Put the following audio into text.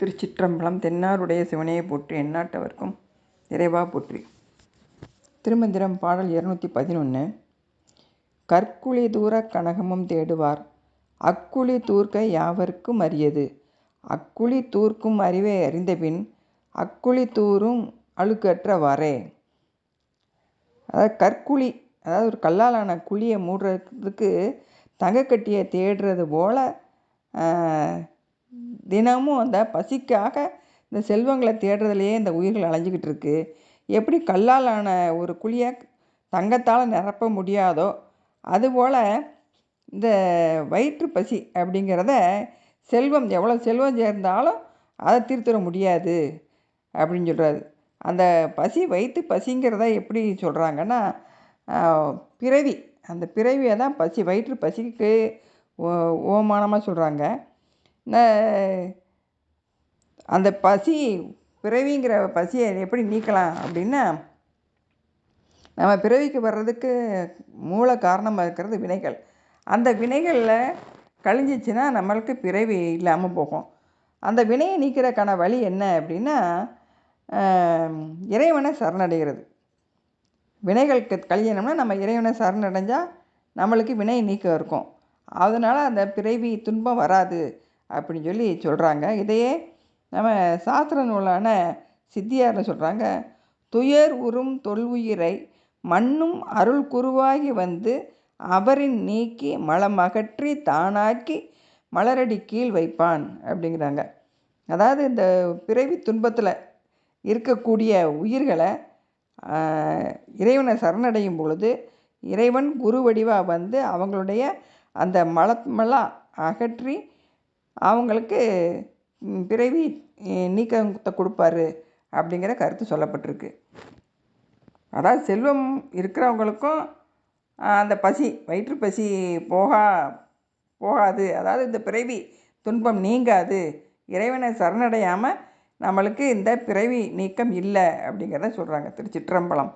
திருச்சிற்றம்பலம் தென்னாருடைய சிவனையை போற்றி எந்நாட்டவர்க்கும் இறைவா போற்றி. திருமந்திரம் பாடல் இருநூற்றி பதினொன்று கற்குழி தூர கனகமும் தேடுவார். அக்குழி தூர்க்க யாவர்க்கும் அரியது. அக்குழி தூர்க்கும் அறிவை அறிந்தபின் அக்குழி தூரும் அழுக்கற்றவாறே. அதாவது கற்குழி அதாவது ஒரு கல்லாலான குழியை மூடுறதுக்கு தங்கக்கட்டியை தேடுறது போல் தினமும் அந்த பசிக்காக இந்த செல்வங்களை தேடுறதுலையே இந்த உயிர்கள் அலைஞ்சிக்கிட்டு இருக்கு. எப்படி ஆன ஒரு குழியை தங்கத்தால் நிரப்ப முடியாதோ அதுபோல் இந்த வயிற்று பசி அப்படிங்கிறத செல்வம் எவ்வளோ செல்வம் சேர்ந்தாலும் அதை தீர்த்துட முடியாது அப்படின்னு சொல்கிறாரு அந்த பசி வயிற்று பசிங்கிறத எப்படி சொல்கிறாங்கன்னா பிறவி அந்த பிறவியை தான் பசி வயிற்று பசிக்கு ஓ ஓமானமாக சொல்கிறாங்க அந்த பசி பிறவிங்கிற பசியை எப்படி நீக்கலாம் அப்படின்னா நம்ம பிறவிக்கு வர்றதுக்கு மூல காரணமாக இருக்கிறது வினைகள். அந்த வினைகளில் கழிஞ்சிச்சின்னா நம்மளுக்கு பிறவி இல்லாமல் போகும். அந்த வினையை நீக்கிறக்கான வழி என்ன அப்படின்னா இறைவனை சரணடைகிறது. வினைகளுக்கு கழியணும்னா நம்ம இறைவனை சரணடைஞ்சால் நம்மளுக்கு வினை நீக்கம் இருக்கும். அதனால் அந்த பிறவி துன்பம் வராது. அப்படின்னு சொல்லி சொல்கிறாங்க இதையே நம்ம சாஸ்திர நூலான சித்தியார்னு சொல்கிறாங்க துயர் உறும் தொல்வுயிரை மண்ணும் அருள் குருவாகி வந்து அவரின் நீக்கி மலமகற்றி தானாக்கி மலரடி கீழ் வைப்பான் அப்படிங்கிறாங்க. அதாவது இந்த பிறவி துன்பத்தில் இருக்கக்கூடிய உயிர்களை இறைவனை சரணடையும் பொழுது இறைவன் குரு வடிவாக வந்து அவங்களுடைய அந்த மலமெல்லாம் அகற்றி அவங்களுக்கு பிறவி நீக்கத்தை கொடுப்பாரு அப்படிங்கிற கருத்து சொல்லப்பட்டிருக்கு. அதாவது செல்வம் இருக்கிறவங்களுக்கும் அந்த பசி வயிற்று பசி போகா போகாது. அதாவது இந்த பிறவி துன்பம் நீங்காது. இறைவனை சரணடையாமல் நம்மளுக்கு இந்த பிறவி நீக்கம் இல்லை அப்படிங்கிறத சொல்கிறாங்க திருச்சிற்றம்பலம்.